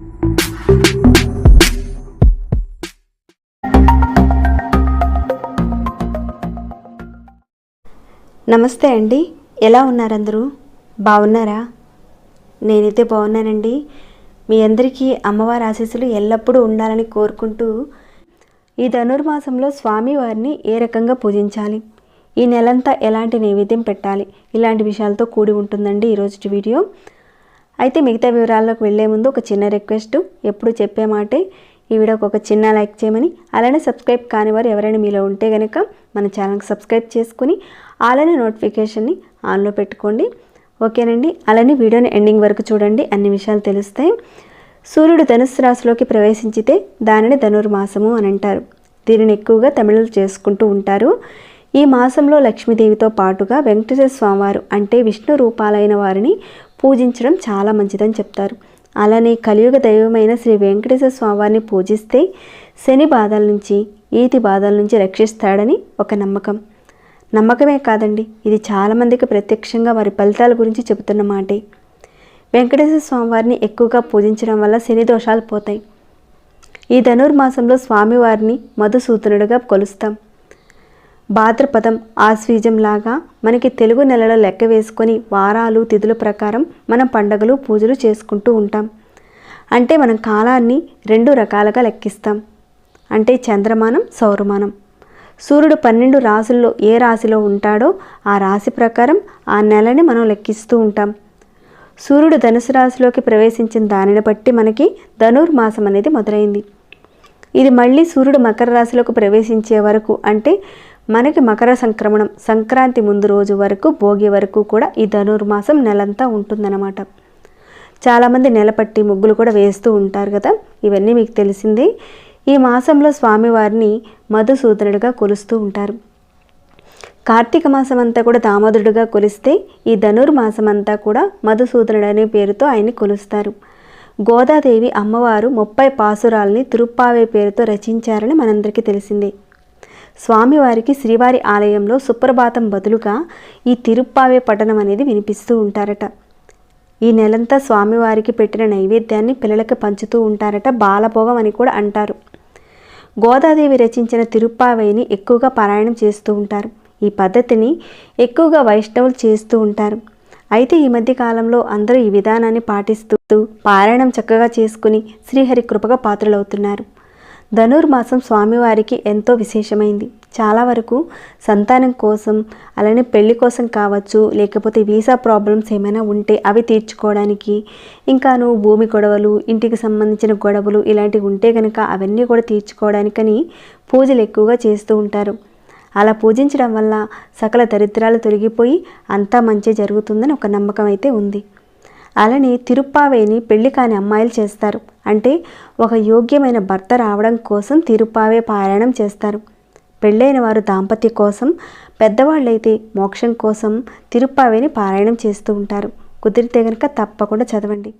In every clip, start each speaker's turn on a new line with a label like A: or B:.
A: నమస్తే అండి. ఎలా ఉన్నారందరూ? బాగున్నారా? నేనైతే బాగున్నానండి. మీ అందరికీ అమ్మవారి ఆశీస్సులు ఎల్లప్పుడూ ఉండాలని కోరుకుంటూ ఈ ధనుర్మాసంలో స్వామివారిని ఏ రకంగా పూజించాలి? ఈ నెలంతా ఎలాంటి నైవేద్యం పెట్టాలి? ఇలాంటి విషయాలతో కూడి ఉంటుందండి ఈరోజు వీడియో. అయితే మిగతా వివరాల్లోకి వెళ్ళే ముందు ఒక చిన్న రిక్వెస్ట్. ఎప్పుడు చెప్పే మాటే ఈ వీడియోకి ఒక చిన్న లైక్ చేయమని అలానే సబ్స్క్రైబ్ కాని వారు ఎవరైనా మీలో ఉంటే కనుక మన ఛానల్కి సబ్స్క్రైబ్ చేసుకుని అలానే నోటిఫికేషన్ని ఆన్లో పెట్టుకోండి. ఓకేనండి? అలానే వీడియోని ఎండింగ్ వరకు చూడండి. అన్ని విషయాలు తెలుస్తాయి. సూర్యుడు ధనుస్సు రాశిలోకి ప్రవేశించితే దానిని ధనుర్మాసము అని అంటారు. దీనిని ఎక్కువగా తమిళలు చేసుకుంటూ ఉంటారు. ఈ మాసంలో లక్ష్మీదేవితో పాటుగా వెంకటేశ్వర స్వామివారు అంటే విష్ణు రూపాలైన వారిని పూజించడం చాలా మంచిదని చెప్తారు. అలానే కలియుగ దైవమైన శ్రీ వెంకటేశ్వర స్వామివారిని పూజిస్తే శని బాధల నుంచి ఈతి బాధల నుంచి రక్షిస్తాడని ఒక నమ్మకం. నమ్మకమే కాదండి ఇది చాలామందికి ప్రత్యక్షంగా వారి ఫలితాల గురించి చెబుతున్న మాటే. వెంకటేశ్వర స్వామివారిని ఎక్కువగా పూజించడం వల్ల శని దోషాలు పోతాయి. ఈ ధనుర్మాసంలో స్వామివారిని మధుసూదనుడిగా కొలుస్తాం. భాద్రపదం ఆశ్వీజం లాగా మనకి తెలుగు నెలలో లెక్క వేసుకొని వారాలు తిథుల ప్రకారం మనం పండగలు పూజలు చేసుకుంటూ ఉంటాం. అంటే మనం కాలాన్ని రెండు రకాలుగా లెక్కిస్తాం. అంటే చంద్రమానం సౌరమానం. సూర్యుడు పన్నెండు రాసుల్లో ఏ రాశిలో ఉంటాడో ఆ రాశి ప్రకారం ఆ నెలని మనం లెక్కిస్తూ ఉంటాం. సూర్యుడు ధనుసు రాశిలోకి ప్రవేశించిన దానిని బట్టి మనకి ధనుర్మాసం అనేది మొదలైంది. ఇది మళ్ళీ సూర్యుడు మకర రాశిలోకి ప్రవేశించే వరకు అంటే మనకి మకర సంక్రమణం సంక్రాంతి ముందు రోజు వరకు భోగి వరకు కూడా ఈ ధనుర్మాసం నెలంతా ఉంటుందన్నమాట. చాలామంది నెలపట్టి ముగ్గులు కూడా వేస్తూ ఉంటారు కదా ఇవన్నీ మీకు తెలిసిందే. ఈ మాసంలో స్వామివారిని మధుసూదనుడిగా కొలుస్తూ ఉంటారు. కార్తీక మాసం అంతా కూడా దామోదరుడుగా కొలిస్తే ఈ ధనుర్మాసం అంతా కూడా మధుసూదనుడు అనే పేరుతో ఆయన్ని కొలుస్తారు. గోదాదేవి అమ్మవారు ముప్పై పాసురాల్ని తిరుప్పావే పేరుతో రచించారని మనందరికీ తెలిసిందే. స్వామివారికి శ్రీవారి ఆలయంలో సుప్రభాతం బదులుగా ఈ తిరుప్పావే పఠనం అనేది వినిపిస్తూ ఉంటారట. ఈ నెలంతా స్వామివారికి పెట్టిన నైవేద్యాన్ని పిల్లలకి పంచుతూ ఉంటారట బాలభోగం అని కూడా అంటారు. గోదాదేవి రచించిన తిరుప్పావైని ఎక్కువగా పారాయణం చేస్తూ ఉంటారు. ఈ పద్ధతిని ఎక్కువగా వైష్ణవులు చేస్తూ ఉంటారు. అయితే ఈ మధ్య కాలంలో అందరూ ఈ విధానాన్ని పాటిస్తూ పారాయణం చక్కగా చేసుకుని శ్రీహరి కృపగా పాత్రలవుతున్నారు. ధనుర్మాసం స్వామివారికి ఎంతో విశేషమైంది. చాలా వరకు సంతానం కోసం అలానే పెళ్ళి కోసం కావచ్చు లేకపోతే వీసా ప్రాబ్లమ్స్ ఏమైనా ఉంటే అవి తీర్చుకోవడానికి ఇంకాను భూమి గొడవలు ఇంటికి సంబంధించిన గొడవలు ఇలాంటివి ఉంటే కనుక అవన్నీ కూడా తీర్చుకోవడానికని పూజలు ఎక్కువగా చేస్తూ ఉంటారు. అలా పూజించడం వల్ల సకల దరిద్రాలు తొలగిపోయి అంతా మంచి జరుగుతుందని ఒక నమ్మకం అయితే ఉంది. అలానే తిరుప్పావేని పెళ్ళి కాని అమ్మాయిలు చేస్తారు. అంటే ఒక యోగ్యమైన భర్త రావడం కోసం తిరుపావే పారాయణం చేస్తారు. పెళ్ళైన వారు దాంపత్య కోసం పెద్దవాళ్ళైతే మోక్షం కోసం తిరుప్పావేని పారాయణం చేస్తూ ఉంటారు. కుదిరితే కనుక తప్పకుండా చదవండి.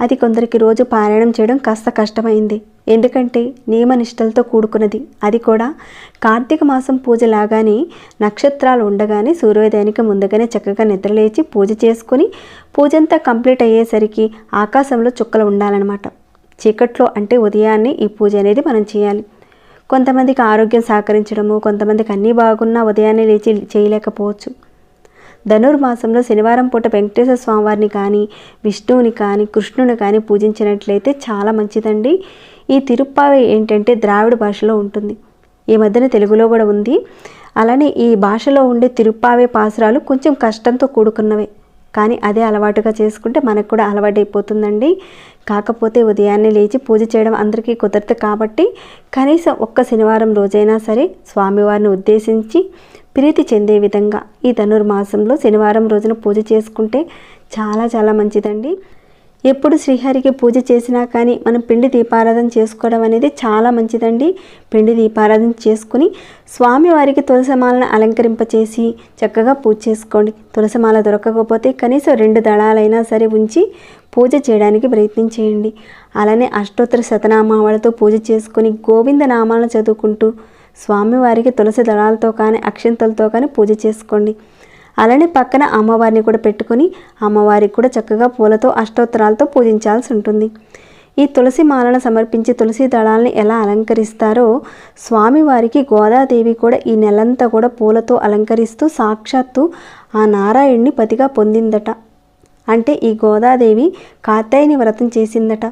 A: అది కొందరికి రోజు పారాయణం చేయడం కాస్త కష్టమైంది. ఎందుకంటే నియమనిష్టలతో కూడుకున్నది. అది కూడా కార్తీక మాసం పూజ లాగానే నక్షత్రాలు ఉండగానే సూర్యోదయానికి ముందుగానే చక్కగా నిద్రలేచి పూజ చేసుకుని పూజంతా కంప్లీట్ అయ్యేసరికి ఆకాశంలో చుక్కలు ఉండాలన్నమాట. చీకట్లో అంటే ఉదయాన్నే ఈ పూజ అనేది మనం చేయాలి. కొంతమందికి ఆరోగ్యం సహకరించడము కొంతమందికి అన్నీ బాగున్నా ఉదయాన్నే లేచి చేయలేకపోవచ్చు. ధనుర్మాసంలో శనివారం పూట వెంకటేశ్వర స్వామివారిని కానీ విష్ణువుని కానీ కృష్ణుని కానీ పూజించినట్లయితే చాలా మంచిదండి. ఈ తిరుప్పావి ఏంటంటే ద్రావిడ భాషలో ఉంటుంది. ఈ మధ్యన తెలుగులో కూడా ఉంది. అలానే ఈ భాషలో ఉండే తిరుప్పావే పాసురాలు కొంచెం కష్టంతో కూడుకున్నవే. కానీ అదే అలవాటుగా చేసుకుంటే మనకు కూడా అలవాటైపోతుందండి. కాకపోతే ఉదయాన్నే లేచి పూజ చేయడం అందరికీ కుదరదు కాబట్టి కనీసం ఒక్క శనివారం రోజైనా సరే స్వామివారిని ఉద్దేశించి ప్రీతి చెందే విధంగా ఈ ధనుర్మాసంలో శనివారం రోజున పూజ చేసుకుంటే చాలా చాలా మంచిదండి. ఎప్పుడు శ్రీహరికి పూజ చేసినా కానీ మనం పిండి దీపారాధన చేసుకోవడం అనేది చాలా మంచిదండి. పిండి దీపారాధన చేసుకుని స్వామివారికి తులసమాలను అలంకరింపచేసి చక్కగా పూజ చేసుకోండి. తులసమాల దొరకకపోతే కనీసం రెండు దళాలైనా సరే ఉంచి పూజ చేయడానికి ప్రయత్నించేయండి అలానే అష్టోత్తర శతనామాలతో పూజ చేసుకుని గోవింద నామాలను చదువుకుంటూ స్వామివారికి తులసి దళాలతో కానీ అక్షంతలతో కానీ పూజ చేసుకోండి. అలానే పక్కన అమ్మవారిని కూడా పెట్టుకొని అమ్మవారికి కూడా చక్కగా పూలతో అష్టోత్తరాలతో పూజించాల్సి ఉంటుంది. ఈ తులసి మాలను సమర్పించి తులసి దళాలని ఎలా అలంకరిస్తారో స్వామివారికి గోదాదేవి కూడా ఈ నెలంతా కూడా పూలతో అలంకరిస్తూ సాక్షాత్తు ఆ నారాయణ్ణి పతిగా పొందిందట. అంటే ఈ గోదాదేవి కాత్యాయని వ్రతం చేసిందట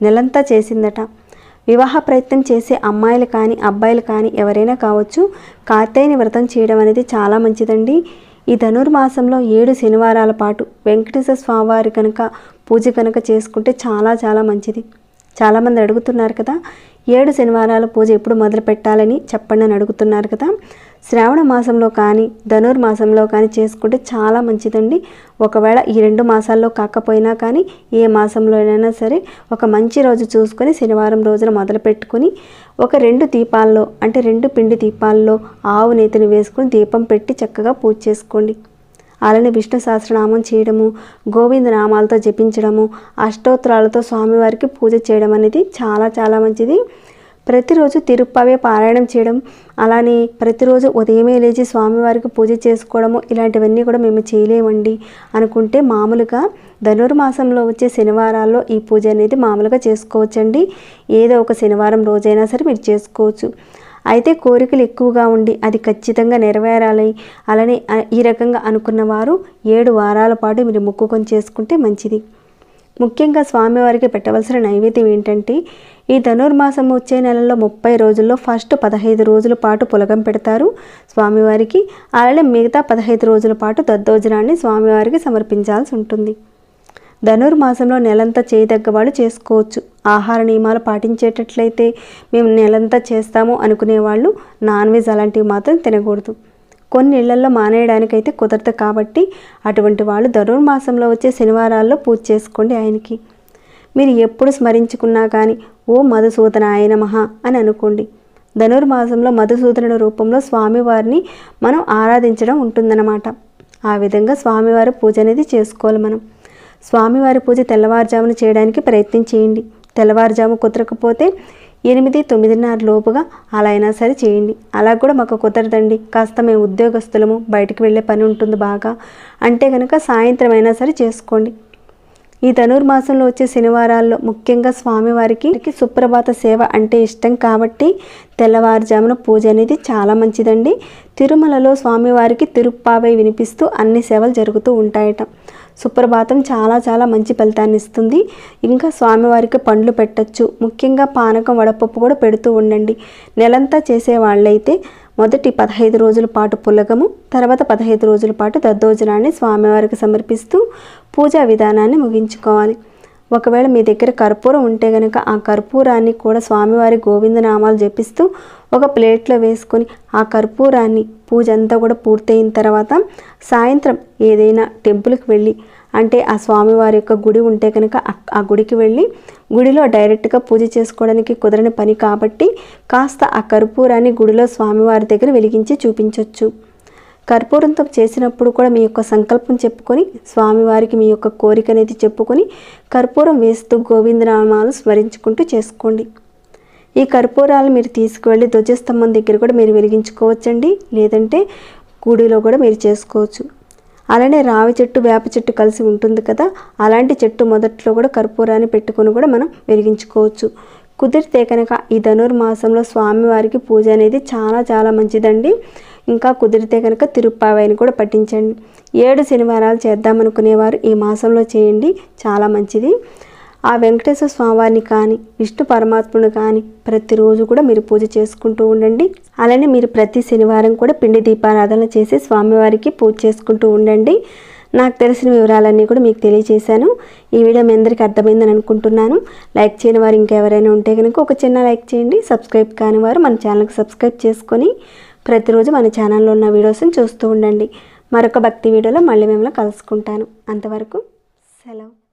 A: నెలంతా చేసిందట. వివాహ ప్రయత్నం చేసే అమ్మాయిలు కానీ అబ్బాయిలు కానీ ఎవరైనా కావచ్చు కాత్యాయని వ్రతం చేయడం అనేది చాలా మంచిదండి. ఈ ధనుర్మాసంలో ఏడు శనివారాల పాటు వెంకటేశ్వర స్వామివారి కనుక పూజ కనుక చేసుకుంటే చాలా చాలా మంచిది. చాలామంది అడుగుతున్నారు కదా ఏడు శనివారాల పూజ ఎప్పుడు మొదలు పెట్టాలని చెప్పండి అని అడుగుతున్నారు కదా. శ్రావణ మాసంలో కానీ ధనుర్మాసంలో కానీ చేసుకుంటే చాలా మంచిదండి. ఒకవేళ ఈ రెండు మాసాల్లో కాకపోయినా కానీ ఏ మాసంలో అయినా సరే ఒక మంచి రోజు చూసుకొని శనివారం రోజున మొదలు పెట్టుకొని ఒక రెండు దీపాల్లో అంటే రెండు పిండి దీపాల్లో ఆవు నేతిని వేసుకొని దీపం పెట్టి చక్కగా పూజ చేసుకోండి. అలానే విష్ణు సహస్రనామం చేయడము గోవింద నామాలతో జపించడము అష్టోత్తరాలతో స్వామివారికి పూజ చేయడం అనేది చాలా చాలా మంచిది. ప్రతిరోజు తిరుప్పవే పారాయణం చేయడం అలానే ప్రతిరోజు ఉదయమే లేచి స్వామివారికి పూజ చేసుకోవడము ఇలాంటివన్నీ కూడా మేము చేయలేమండి అనుకుంటే మామూలుగా ధనుర్మాసంలో వచ్చే శనివారాల్లో ఈ పూజ అనేది మామూలుగా చేసుకోవచ్చండి. ఏదో ఒక శనివారం రోజైనా సరే మీరు చేసుకోవచ్చు. అయితే కోరికలు ఎక్కువగా ఉండి అది ఖచ్చితంగా నెరవేరాలి. అలానే ఈ రకంగా అనుకున్న వారు ఏడు వారాల పాటు మీరు మొక్కుకొని చేసుకుంటే మంచిది. ముఖ్యంగా స్వామివారికి పెట్టవలసిన నైవేద్యం ఏంటంటే ఈ ధనుర్మాసం వచ్చే నెలలో ముప్పై రోజుల్లో ఫస్ట్ పదహైదు రోజుల పాటు పులగం పెడతారు స్వామివారికి. అలానే మిగతా పదహైదు రోజుల పాటు దద్దోజనాన్ని స్వామివారికి సమర్పించాల్సి ఉంటుంది. ధనుర్మాసంలో నెలంతా చేయదగ్గ వాళ్ళు చేసుకోవచ్చు. ఆహార నియమాలు పాటించేటట్లయితే మేము నెలంతా చేస్తాము అనుకునే వాళ్ళు నాన్ వెజ్ అలాంటివి మాత్రం తినకూడదు. కొన్ని ఇళ్ళలో మానేయడానికైతే కుదరదు కాబట్టి అటువంటి వాళ్ళు ధనుర్మాసంలో వచ్చే శనివారాల్లో పూజ చేసుకోండి ఆయనకి. మీరు ఎప్పుడు స్మరించుకున్నా కానీ ఓ మధుసూదన ఆయన మహా అని అనుకోండి. ధనుర్మాసంలో మధుసూదనుడు రూపంలో స్వామివారిని మనం ఆరాధించడం ఉంటుందన్నమాట. ఆ విధంగా స్వామివారి పూజ అనేది చేసుకోవాలి మనం. స్వామివారి పూజ తెల్లవారుజామున చేయడానికి ప్రయత్నం చేయండి. తెల్లవారుజాము కుదరకపోతే ఎనిమిది తొమ్మిదిన్నర లోపుగా అలా అయినా సరే చేయండి. అలా కూడా మాకు కుదరదండి. కాస్త మేము ఉద్యోగస్తులము బయటికి వెళ్ళే పని ఉంటుంది బాగా. అంటే కనుక సాయంత్రం అయినా సరే చేసుకోండి. ఈ ధనుర్మాసంలో వచ్చే శనివారాల్లో ముఖ్యంగా స్వామివారికి సుప్రభాత సేవ అంటే ఇష్టం కాబట్టి తెల్లవారుజామున పూజ అనేది చాలా మంచిదండి. తిరుమలలో స్వామివారికి తిరుప్పావై వినిపిస్తూ అన్ని సేవలు జరుగుతూ ఉంటాయట. సుప్రభాతం చాలా చాలా మంచి ఫలితాన్ని ఇస్తుంది. ఇంకా స్వామివారికి పండ్లు పెట్టచ్చు. ముఖ్యంగా పానకం వడపప్పు కూడా పెడుతూ ఉండండి. నెలంతా చేసే వాళ్ళైతే మొదటి పదహైదు రోజుల పాటు పులగము తర్వాత పదహైదు రోజుల పాటు దద్దోజనాన్ని స్వామివారికి సమర్పిస్తూ పూజా విధానాన్ని ముగించుకోవాలి. ఒకవేళ మీ దగ్గర కర్పూరం ఉంటే కనుక ఆ కర్పూరాన్ని కూడా స్వామివారి గోవిందనామాలు జపిస్తూ ఒక ప్లేట్లో వేసుకొని ఆ కర్పూరాన్ని పూజ అంతా కూడా పూర్తయిన తర్వాత సాయంత్రం ఏదైనా టెంపుల్కి వెళ్ళి అంటే ఆ స్వామివారి యొక్క గుడి ఉంటే కనుక ఆ గుడికి వెళ్ళి గుడిలో డైరెక్ట్గా పూజ చేసుకోవడానికి కుదరని పని కాబట్టి కాస్త ఆ కర్పూరాన్ని గుడిలో స్వామివారి దగ్గర వెలిగించి చూపించవచ్చు కర్పూరంతో చేసినప్పుడు కూడా మీ యొక్క సంకల్పం చెప్పుకొని స్వామివారికి మీ యొక్క కోరిక అనేది చెప్పుకొని కర్పూరం వేస్తూ గోవిందనామాలు స్మరించుకుంటూ చేసుకోండి. ఈ కర్పూరాలు మీరు తీసుకువెళ్ళి ధ్వజస్తంభం దగ్గర కూడా మీరు వెలిగించుకోవచ్చండి. లేదంటే గుడిలో కూడా మీరు చేసుకోవచ్చు. అలానే రావి చెట్టు వేప చెట్టు కలిసి ఉంటుంది కదా అలాంటి చెట్టు మొదట్లో కూడా కర్పూరాన్ని పెట్టుకొని కూడా మనం వెలిగించుకోవచ్చు. కుదిరితే కనుక ఈ ధనుర్మాసంలో స్వామివారికి పూజ అనేది చాలా చాలా మంచిదండి. ఇంకా కుదిరితే కనుక తిరుప్పావైని కూడా పట్టించండి ఏడు శనివారాలు చేద్దామనుకునేవారు ఈ మాసంలో చేయండి. చాలా మంచిది. ఆ వెంకటేశ్వర స్వామివారిని కానీ విష్ణు పరమాత్ముని కానీ ప్రతిరోజు కూడా మీరు పూజ చేసుకుంటూ ఉండండి. అలానే మీరు ప్రతి శనివారం కూడా పిండి దీపారాధన చేసి స్వామివారికి పూజ చేసుకుంటూ ఉండండి. నాకు తెలిసిన వివరాలన్నీ కూడా మీకు తెలియజేశాను. ఈ వీడియో మీ అందరికీ అర్థమైందని అనుకుంటున్నాను. లైక్ చేయని వారు ఇంకెవరైనా ఉంటే కనుక ఒక చిన్న లైక్ చేయండి. సబ్స్క్రైబ్ కాని వారు మన ఛానల్కి సబ్స్క్రైబ్ చేసుకొని ప్రతిరోజు మన ఛానల్లో ఉన్న వీడియోస్ని చూస్తూ ఉండండి. మరొక భక్తి వీడియోలో మళ్ళీ మిమ్మల్ని కలుసుకుంటాను. అంతవరకు సెలవు.